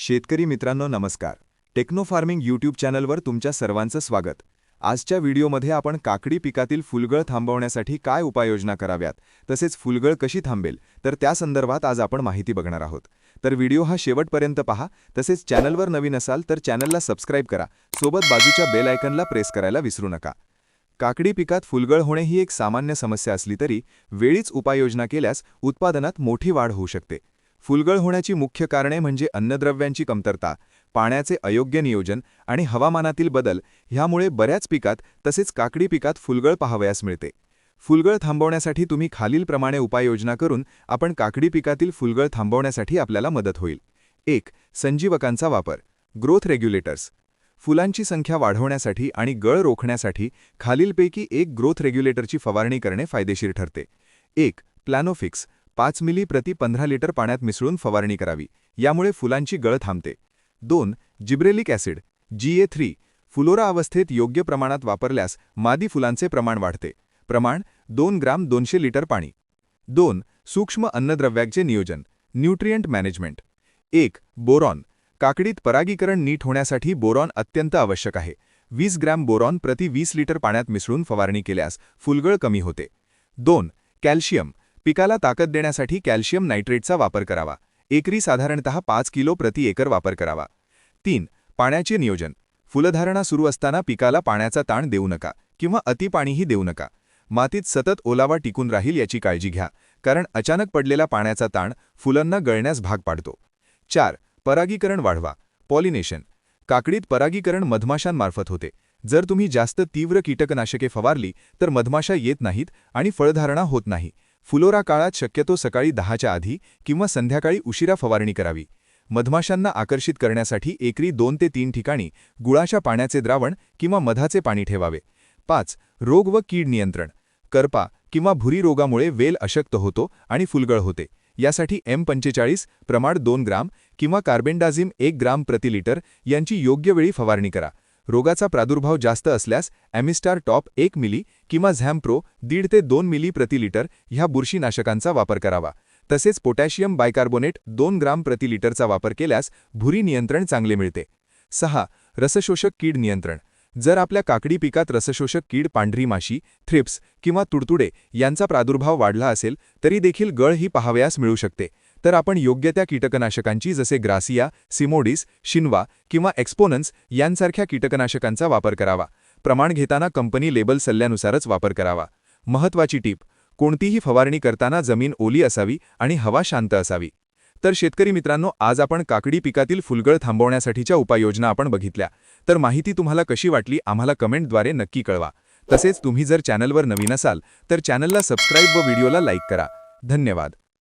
शेतकरी मित्रांनो नमस्कार. टेक्नो फार्मिंग यूट्यूब चॅनलवर तुमच्या सर्वांचं स्वागत. आजच्या व्हिडिओमध्ये आपण काकडी पिकातील फुलगळ थांबवण्यासाठी काय उपाययोजना कराव्यात तसेच फुलगळ कशी थांबेल तर त्या संदर्भात आज आपण माहिती बघणार आहोत. तर व्हिडिओ हा शेवटपर्यंत पहा तसेच चॅनलवर नवीन असाल तर चॅनलला सबस्क्राईब करा सोबत बाजूच्या बेल आयकनला प्रेस करायला विसरू नका. काकडी पिकात फुलगळ होणे ही एक सामान्य समस्या असली तरी वेळीच उपाययोजना केल्यास उत्पादनात मोठी वाढ होऊ शकते. फुलगळ होण्याची मुख्य कारणे म्हणजे अन्नद्रव्यांची कमतरता पाण्याचे अयोग्य नियोजन आणि हवामानातील बदल ह्यामुळे बऱ्याच पिकात तसेच काकडी पिकात फुलगळ पाहावयास मिळते. फुलगळ थांबवण्यासाठी तुम्ही खालीलप्रमाणे उपाययोजना करून आपण काकडी पिकातील फुलगळ थांबवण्यासाठी आपल्याला मदत होईल. एक संजीवकांचा वापर ग्रोथ रेग्युलेटर्स. फुलांची संख्या वाढवण्यासाठी आणि गळ रोखण्यासाठी खालीलपैकी एक ग्रोथ रेग्युलेटरची फवारणी करणे फायदेशीर ठरते. एक प्लॅनोफिक्स पाच मिली प्रति पंधरा लिटर पाण्यात मिसळून फवारणी करावी. यामुळे फुलांची गळ थांबते. दोन gibberellic acid G A three फुलोरा अवस्थेत योग्य प्रमाणात वापरल्यास मादी फुलांचे प्रमाण वाढते. प्रमाण दोन ग्राम दोनशे लिटर पाणी. दोन सूक्ष्म अन्नद्रव्याचे नियोजन न्यूट्रियंट मॅनेजमेंट. एक बोरॉन काकडीत परागीकरण नीट होण्यासाठी बोरॉन अत्यंत आवश्यक आहे. वीस ग्रॅम बोरॉन प्रति वीस लिटर पाण्यात मिसळून फवारणी केल्यास फुलगळ कमी होते. दोन कॅल्शियम पिकाला ताकद देण्यासाठी कॅल्शियम नायट्रेटचा वापर करावा. एकरी साधारणतः पाच किलो प्रति एकर वापर करावा. तीन पाण्याचे नियोजन. फुलधारणा सुरू असताना पिकाला पाण्याचा ताण देऊ नका किंवा अतिपाणीही देऊ नका. मातीत सतत ओलावा टिकून राहील याची काळजी घ्या कारण अचानक पडलेला पाण्याचा ताण फुलांना गळण्यास भाग पाडतो. चार परागीकरण वाढवा. पॉलिनेशन. काकडीत परागीकरण मधमाशांमार्फत होते. जर तुम्ही जास्त तीव्र कीटकनाशके फवारली तर मधमाशा येत नाहीत आणि फळधारणा होत नाही. फुलोरा काळात शक्यतो सकाळी दहाच्या आधी किंवा संध्याकाळी उशिरा फवारणी करावी. मधमाशांना आकर्षित करण्यासाठी एकरी दोन ते तीन ठिकाणी गुळाच्या पाण्याचे द्रावण किंवा मधाचे पाणी ठेवावे. पाच रोग व कीड नियंत्रण. करपा किंवा भुरी रोगामुळे वेल अशक्त होतो आणि फुलगळ होते. यासाठी एम पंचेचाळीस प्रमाण दोन ग्राम किंवा कार्बेंडाझिम एक ग्राम प्रति लिटर यांची योग्य वेळी फवारणी करा. रोगाचा प्रादुर्भाव जास्त असल्यास ॲमिस्टार टॉप एक मिली किंवा झॅम्प्रो दीड ते दोन मिली प्रति लिटर ह्या बुरशीनाशकांचा वापर करावा. तसेच पोटॅशियम बायकार्बोनेट दोन ग्राम प्रति लिटरचा वापर केल्यास भुरी नियंत्रण चांगले मिळते. सहा. रसशोषक कीड नियंत्रण. जर आपल्या काकडी पिकात रसशोषक कीड पांढरी माशी थ्रिप्स किंवा तुडतुडे यांचा प्रादुर्भाव वाढला असेल तरी देखील गळ ही पाहावयास मिळू शकते. तर आपण योग्य त्या कीटकनाशकांची जसे ग्रासिया सिमोडिस शिनवा किंवा एक्सपोनन्स यांसारख्या कीटकनाशकांचा वापर करावा. प्रमाण घेताना कंपनी लेबल सल्ल्यानुसारच वापर करावा. महत्वाची टीप कोणतीही फवारणी करताना जमीन ओली असावी आणि हवा शांत असावी. तर शेतकरी मित्रांनो आज आपण काकडी पिकातील फुलगळ थांबवण्यासाठीच्या उपाययोजना आपण बघितल्या. तर माहिती तुम्हाला कशी वाटली आम्हाला कमेंटद्वारे नक्की कळवा. तसेच तुम्ही जर चॅनलवर नवीन असाल तर चॅनलला सबस्क्राईब व व्हिडिओला लाईक करा. धन्यवाद.